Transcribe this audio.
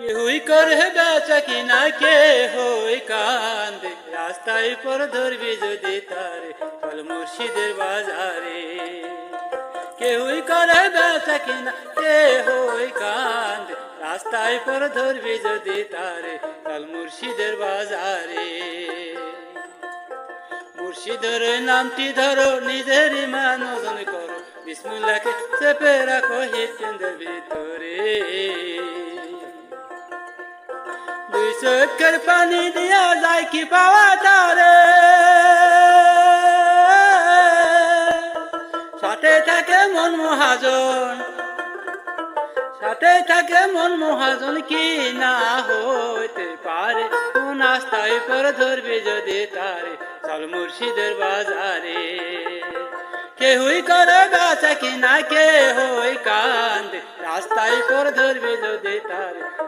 কেহুই করে বেচা কিনা কে হই কান্দে রাস্তায় পর ধরবি যদি তারে চল মুর্শিদের বাজারে। কেহুই করে বেচা কিনা কে হই কান্দে রাস্তায় পর ধরবি যদি তারে চল মুর্শিদের বাজারে। মুর্শিদের নামটি ধরো নিজের ইমান করো। বিসমুল্লাহকে চেপে রাখো হৃৎপিণ্ডের ভিতরে। চোখের পানি দিয়া যায় কি পাওয়া তারে সাথে থাকে মন মহাজন, সাথে থাকে মন মহাজন কি না হইতে পারে? কোন আস্তায় পর ধরবে যদি তারে চল মুর্শিদের বাজারে। কেহুই করে গাছা কিনা কে হই কান্দে, রাস্তায় পর ধরবে যদি তারে